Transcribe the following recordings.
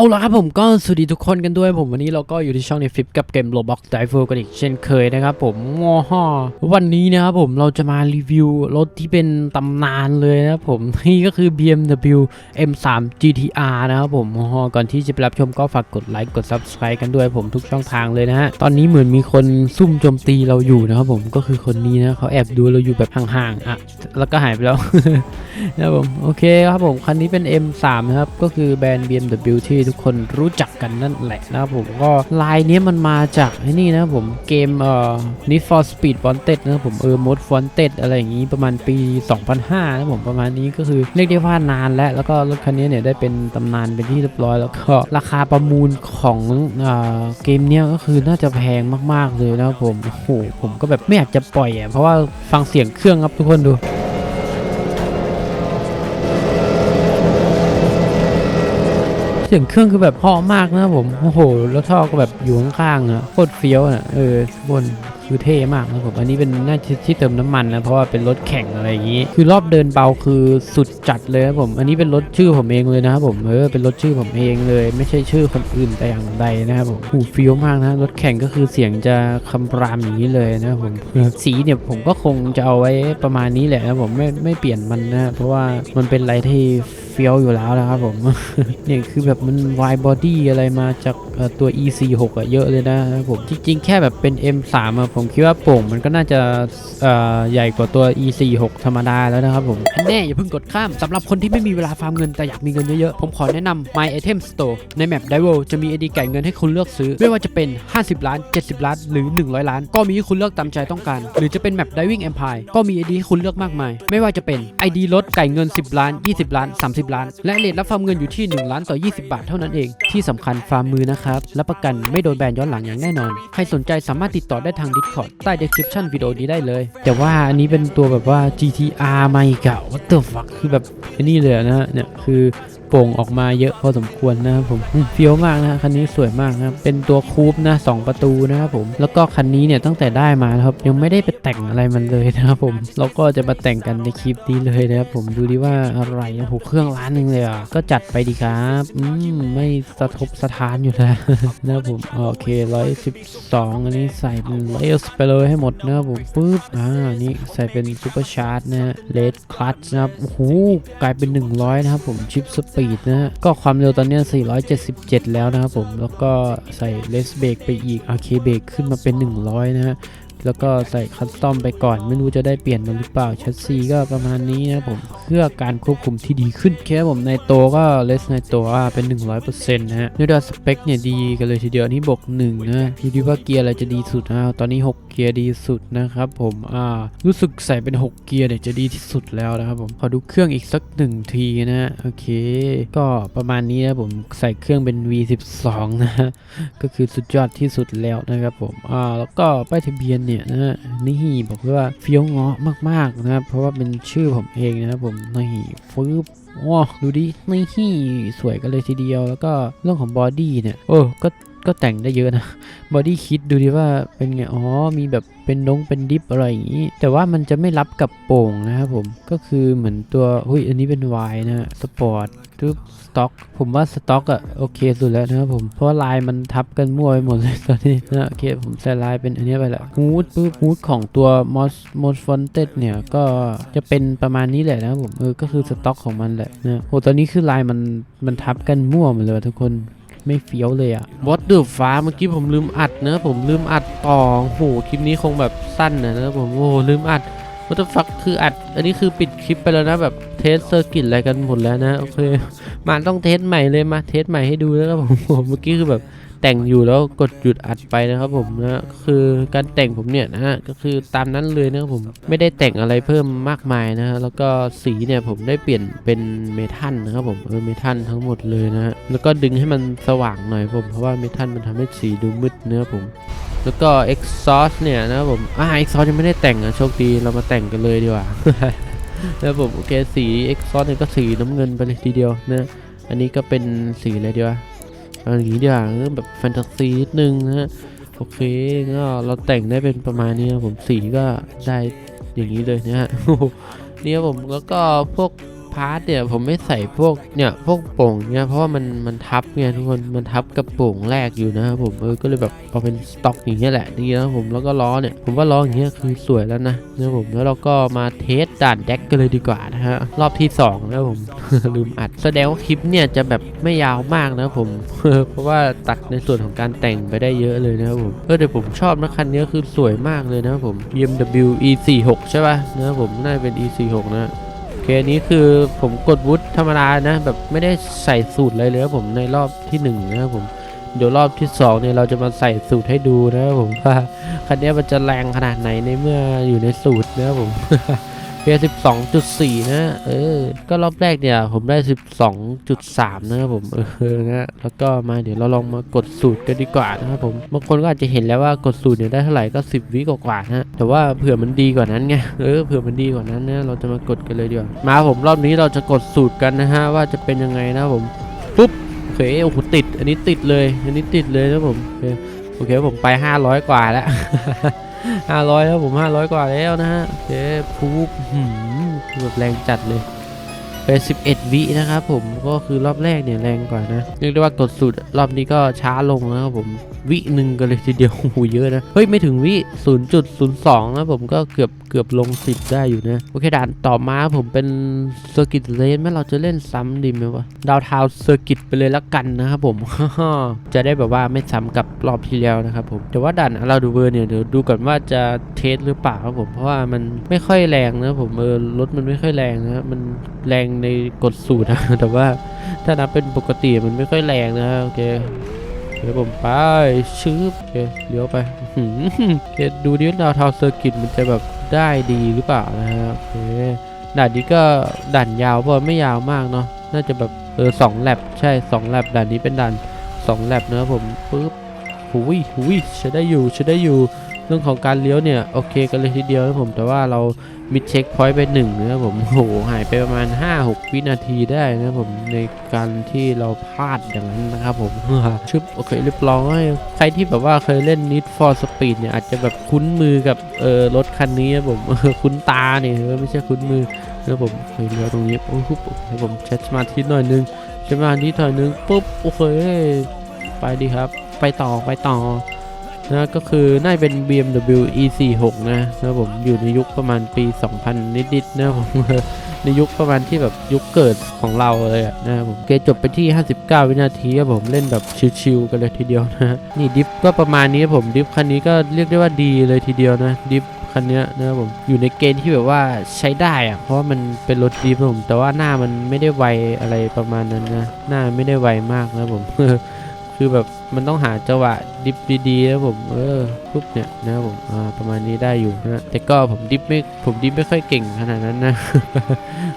เอาละครับผมก็สวัสดีทุกคนกันด้วยผมวันนี้เราก็อยู่ที่ช่องในฟิปกับเกม Roblox Diver กันอีกเช่นเคยนะครับผมงอฮ่อวันนี้นะครับผมเราจะมารีวิวรถที่เป็นตำนานเลยนะครับผมนี่ก็คือ BMW M3 GTR นะครับผมงอฮ่อก่อนที่จะไปรับชมก็ฝากกดไลค์กด Subscribe กันด้วยผมทุกช่องทางเลยนะฮะตอนนี้เหมือนมีคนซุ่มโจมตีเราอยู่นะครับผมก็คือคนนี้นะเขาแอบดูเราอยู่แบบห่างๆอะแล้วก็หายไปแล้วนะครับผมโอเคครับผมคันนี้เป็น M3 นะครับก็คือแบรนด์ BMW ที่ทุกคนรู้จักกันนั่นแหละนะครับผมก็ลายนี้มันมาจากไอ้นี่นะผมเกมเอ่อ Need for Speed Wanted นะผมเออ Most Wanted อะไรอย่างนี้ประมาณปี 2005นะผมประมาณนี้ก็คือเรียกได้ว่านานแล้วแล้วก็รถคันนี้เนี่ยได้เป็นตำนานเป็นที่เรียบร้อย แล้วก็ราคาประมูลของเอ่าเกมเนี้ยก็คือน่าจะแพงมากๆเลยนะครับผมโอ้โหผมก็แบบไม่อยากจะปล่อยอะเพราะว่าฟังเสียงเครื่องครับทุกคนดู เสียงเครื่องคือแบบเพาะมากนะผมโอ้โหแล้วท่อก็แบบอยู่ข้างๆอะโคตรเฟี้ยวอะเออบนคือเท่มากนะผมอันนี้เป็นน่าจะที่เติมน้ำมันนะเพราะว่าเป็นรถแข่งอะไรอย่างนี้ คือรอบเดินเบาคือสุดจัดเลยครับผม อันนี้เป็นรถชื่อผมเองเลยนะครับผมเออเป็นรถชื่อผมเองเลย ไม่ใช่ชื่อคนอื่นแต่อย่างใดนะครับผมหูเฟี้ยวมากนะรถแข่งก็คือเสียงจะคำรามอย่างนี้เลยนะครับผมสีเนี่ยผมก็คงจะเอาไว้ประมาณนี้แหละนะผมไม่ไม่เปลี่ยนมันนะเพราะว่ามันเป็นอะไรที่ เฟี้ยวอยู่แล้วนะครับผม เนี่ยคือแบบมัน wide body อะไรมาจากตัว E46 อะเยอะเลยนะครับผม จริง ๆ แค่แบบเป็น M3 อะผมคิดว่าโป่งมันก็น่าจะใหญ่กว่าตัว E46 ธรรมดาแล้วนะครับผมอันแน่อย่าเพิ่งกดข้ามสำหรับคนที่ไม่มีเวลาฟาร์มเงินแต่อยากมีเงินเยอะๆ ผมขอแนะนำ My Item Store ในแมป d i v o จะมี ID ไก่เงินให้คุณเลือกซื้อ ไม่ว่าจะเป็น 50 ล้าน 70 ล้าน หรือ 100 ล้าน ก็มีให้คุณเลือกตามใจต้องการ หรือจะเป็นแมป Diving Empire ก็มี ID ให้คุณเลือกมากมาย ไม่ว่าจะเป็น ID ลดไก่เงิน 10 ล้าน 20 ล้าน 30ล้าน และเลทรับฟาร์มเงินอยู่ที่ 1 ล้านต่อ 20 บาทเท่านั้นเอง ที่สำคัญฟาร์มมือนะครับรับประกันไม่โดนแบนย้อนหลังอย่างแน่นอน ใครสนใจสามารถติดต่อได้ทาง Discord ใต้ description วิดีโอนี้ได้เลย แต่ว่าอันนี้เป็นตัวแบบว่า GTR มาอีกอะ what the fuck คือแบบนี่เลยนะเนี่ยคือ โป่งออกมาเยอะพอสมควรนะครับผมเฟี้ยวมากนะคันนี้สวยมากนะครับเป็นตัวคูปนะสองประตูนะครับผมแล้วก็คันนี้เนี่ยตั้งแต่ได้มาครับยังไม่ได้ไปแต่งอะไรมันเลยนะครับผมเราก็จะมาแต่งกันในคลิปนี้เลยนะครับผมดูดิว่าอะไรโอ้โหเครื่องล้านหนึ่งเลยอะก็จัดไปดีครับอืมไม่สะทบสะท้านอยู่แล้วนะครับผมโอเคร้อยสิบสองอันนี้ใส่เป็นเลสไปเลยให้หมดนะครับผมปึ๊บอ่านี่ใส่เป็นซูเปอร์ชาร์จนะเลดคลัตช์นะครับโอ้โหกลายเป็น 100 นะครับผมชิปสเปดนะฮะ ก็ความเร็วตอนนี้ย477 แล้วนะครับผม แล้วก็ใส่เลสเบรกไปอีกอาเคเบรกขึ้นมาเป็น 100 นะฮะ แล้วก็ใส่คัสตอมไปก่อน ไม่รู้จะได้เปลี่ยนมันหรือเปล่าแชสซีก็ประมาณนี้นะผมเพื่อการควบคุมที่ดีขึ้นแค่ผมในโตวก็เลสในตัวเป็น 100%นะฮะด้วยดสเปคเนี่ยดีกันเลยทีเดียวนี่บวก1นะอยู่ที่ว่าเกียร์อะไรจะดีสุดนะตอนนี้ 6 เกียร์ดีสุดนะครับผมอ่ารู้สึกใส่เป็น 6 เกียร์เนี่ยจะดีที่สุดแล้วนะครับผมขอดูเครื่องอีกสักหนึ่งทีนะฮะโอเค ก็ประมาณนี้นะผมใส่เครื่องเป็น V12 นะฮะก็คือสุดยอดที่สุดแล้วนะครับผมอ่าแล้วก็ป้ายทะเบียนเนี่ยนะนี่บอกเลยว่าเฟี้ยวเงาะมากๆนะครับเพราะว่าเป็นชื่อผมเองนะครับผมนี่ฟืบโอ้ดูดินี่สวยกันเลยทีเดียว แล้วก็เรื่องของบอดี้เนี่ย โอ้ ก็ ก็แต่งได้เยอะนะ บอดี้คิดดูดิว่าเป็นไง อ๋อ มีแบบเป็นดงเป็นดิฟอะไรอย่างนี้ แต่ว่ามันจะไม่รับกับโป่งนะครับผม ก็คือเหมือนตัวหุ้ย อันนี้เป็นวายนะสปอร์ตทึบสต็อก ผมว่าสต็อกอะโอเคสุดแล้วนะครับผม เพราะลายมันทับกันมั่วไปหมดเลยตอนนี้นะโอเค ผมใส่ลายเป็นอันนี้ไปละฮูดปุ๊บฮูดของตัวมอสมอสฟอนเต็ดเนี่ย ก็จะเป็นประมาณนี้แหละนะครับผม เออ ก็คือสต็อกของมันแหละนะโอ้ตอนนี้คือลายมันมันทับกันมั่วหมดเลยทุกคนไม่เฟี้ยวเลยอะวอตเดอร์ฟ้าเมื่อกี้ผมลืมอัดนะผมลืมอัดต่อโอ้โหคลิปนี้คงแบบสั้นนะนะผมโอ้ลืมอัด วอตเดอร์ฟักคืออัด อันนี้คือปิดคลิปไปแล้วนะแบบเทสเซอร์กิตอะไรกันหมดแล้วนะโอเคมาต้องเทสใหม่เลยมาเทสใหม่ให้ดูนะครับผมเมื่อกี้คือแบบแต่งอยู่แล้วกดหยุดอัดไปนะครับผมนะคือการแต่งผมเนี่ยนะฮะก็คือตามนั้นเลยนะครับผมไม่ได้แต่งอะไรเพิ่มมากมายนะฮะแล้วก็สีเนี่ยผมได้เปลี่ยนเป็นเมทัลนะครับผมเออเมทัลทั้งหมดเลยนะฮะแล้วก็ดึงให้มันสว่างหน่อยผมเพราะว่าเมทัลมันทำให้สีดูมืดเนื้อผม แล้วก็ exhaust เนี่ยนะครับผม อ่า exhaust ยังไม่ได้แต่งอะโชคดีเรามาแต่งกันเลยดีกว่าแล้วผมโอเคสี exhaust เนี่ยก็สีน้ำเงินไปเลยทีเดียวนะ อันนี้ก็เป็นสีอะไรดีวะอาอย่างนี้ดีกว่าแบบแฟนตาซีนิดนึงนะโอเคก็เราแต่งได้เป็นประมาณนี้นะผมสีก็ได้อย่างนี้เลยนะฮะเนี่ยผมแล้วก็พวก พาร์ทเนี่ยผมไม่ใส่พวกเนี่ยพวกโป่งเนี่ยเพราะว่ามันมันทับไงทุกคนมันทับกับโป่งแรกอยู่นะครับผมเออก็เลยแบบเอาเป็นสต็อกอย่างเงี้ยแหละดีนะผมแล้วก็ล้อเนี่ยผมว่าล้ออย่างเงี้ยคือสวยแล้วนะนะผมแล้วเราก็มาเทสด่านแจ็คกันเลยดีกว่านะฮะรอบที่สองนะผมลืมอัดแสดงว่าคลิปเนี่ยจะแบบไม่ยาวมากนะผมเพราะว่าตัดในส่วนของการแต่งไปได้เยอะเลยนะครับผมเออเดี๋ยวผมชอบนะคันนี้คือสวยมากเลยนะครับผม BMW E46 ใช่ป่ะนะครับผมน่าจะเป็น E46 นะ อเคอันนี้คือผมกดวุฒิธรรมดานะ แบบไม่ได้ใส่สูตรอะไรเลยผมในรอบที่หนึ่งนะครับผมเดี๋ยวรอบที่สองเนี่ยเราจะมาใส่สูตรให้ดูนะครับผมว่าคันนี้มันจะแรงขนาดไหนในเมื่ออยู่ในสูตรนะครับผม เพียสิบสองจุดสี่นะเออ ก็รอบแรกเนี่ยผมได้สิบสองจุดสามนะครับผมเออนะแล้วก็มาเดี๋ยวเราลองมากดสูตรกันดีกว่านะครับผมบางคนก็อาจจะเห็นแล้วว่ากดสูตรเนี่ยได้เท่าไหร่ก็สิบวิกว่าๆนะแต่ว่าเผื่อมันดีกว่านั้นไงเออเผื่อมันดีกว่านั้นนะเราจะมากดกันเลยดีกว่ามาผมรอบนี้เราจะกดสูตรกันนะฮะว่าจะเป็นยังไงนะผมปุ๊บโอเคโอ้โหติด อันนี้ติดเลย อันนี้ติดเลยนะผมโอเคโอเคผมไป 500 กว่าแล้ว ห้าร้อยแล้วผมห้าร้อยกว่าแล้วนะฮะเจ๊พูบหือแบบแรงจัดเลยเป็น11วินะครับผมก็คือรอบแรกเนี่ยแรงกว่านะเรียกได้ว่ากดสุดรอบนี้ก็ช้าลงนะครับผม วิหนึ่งกันเลยทีเดียวโอ้โหเยอะนะ เฮ้ย ไม่ถึงวิ 0.02 นะผมก็เกือบเกือบลง 10 ได้อยู่นะ โอเคด่านต่อมาผมเป็นเซอร์กิตเลนไหมเราจะเล่นซ้ำดีไหมวะ ดาวเทาเซอร์กิตไปเลยละกันนะครับผม จะได้แบบว่าไม่ซ้ำกับรอบที่แล้วนะครับผม แต่ว่าด่านเราดูเบอร์เนี่ยเดี๋ยวดูก่อนว่าจะเทสหรือเปล่าครับผม เพราะว่ามันไม่ค่อยแรงนะผมเออรถมันไม่ค่อยแรงนะมันแรงในกดสูตรนะแต่ว่าถ้านับเป็นปกติมันไม่ค่อยแรงนะโอเค เดี๋ยวผมไปชืบโอเคเลี้ยวไปอื้อหือโอเคดูดิดาวทาวเซอร์กิตมันจะแบบได้ดีหรือเปล่านะฮะโอเคด่านนี้ก็ด่านยาวเพราะไม่ยาวมากเนาะน่าจะแบบเออสองแลบใช่สองแลบด่านนี้เป็นด่านสองแลบเนะผมปึ๊บหุยหุยใช้ได้อยู่ใช้ได้อยู่ เรื่องของการเลี้ยวเนี่ยโอเคกันเลยทีเดียวนะผมแต่ว่าเรามิดเช็คพอยต์ไปหนึ่งนะผมโอ้โหหายไปประมาณ 5-6 วินาทีได้นะผมในการที่เราพลาดอย่างนั้นนะครับผมชึบโอเคเรียบร้อยใครที่แบบว่าเคยเล่น Need for Speed เนี่ยอาจจะแบบคุ้นมือกับเออรถคันนี้นะผมคุ้นตาเนี่ยไม่ใช่คุ้นมือนะผมเคยเลี้ยวตรงนี้โอ้โหให้ผมใช้สมาธิหน่อยนึงใช้สมาธิหน่อยนึงปุ๊บโอเคไปดีครับ ไปต่อไปต่อ นะก็คือน่าจะเป็น BMW E46 นะนะผมอยู่ในยุคประมาณปี 2000 นิดๆนะผมในยุคประมาณที่แบบยุคเกิดของเราเลยอะนะผมเกจบไปที่ 59 วินาทีครับผมเล่นแบบชิวๆกันเลยทีเดียวนะนี่ดิฟก็ประมาณนี้ผมดิฟคันนี้ก็เรียกได้ว่าดีเลยทีเดียวนะดิฟคันนี้นะครับผมอยู่ในเกณฑ์ที่แบบว่าใช้ได้อะเพราะมันเป็นรถดิฟผมแต่ว่าหน้ามันไม่ได้ไวอะไรประมาณนั้นนะหน้าไม่ได้ไวมากนะผม คือแบบมันต้องหาจังหวะดิฟดีๆนะผมเออปุ๊บเนี่ยนะผมอ่าประมาณนี้ได้อยู่นะแต่ก็ผมดิฟไม่ผมดิฟไม่ค่อยเก่งขนาดนั้นนะ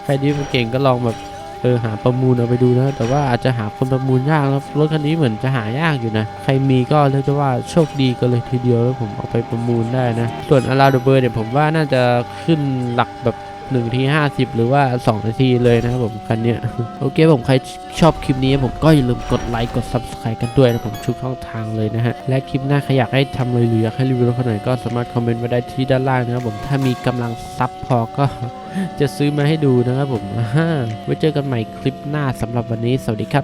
ใครดิฟเก่งก็ลองแบบเออหาประมูลเอาไปดูนะ แต่ว่าอาจจะหาคนประมูลยากแล้วรถคันนี้เหมือนจะหายากอยู่นะ ใครมีก็เรียกว่าโชคดีกันเลยทีเดียวแล้วผมเอาไปประมูลได้นะ ส่วนอาราดเบอร์เนี่ยผมว่าน่าจะขึ้นหลักแบบ 1นาที50 หรือว่า 2 นาทีเลยนะครับผมคันเนี้ยโอเคผมใครชอบคลิปนี้ผมก็อย่าลืมกดไลค์กด subscribe กันด้วยนะผมทุกช่องทางเลยนะฮะและคลิปหน้าใครอยากให้ทำเลยหรืออยากให้รีวิวรถคนไหนก็สามารถคอมเมนต์ไว้ได้ที่ด้านล่างนะครับผมถ้ามีกำลังซับพอก็จะซื้อมาให้ดูนะครับผมอ่าไว้เจอกันใหม่คลิปหน้าสำหรับวันนี้สวัสดีครับ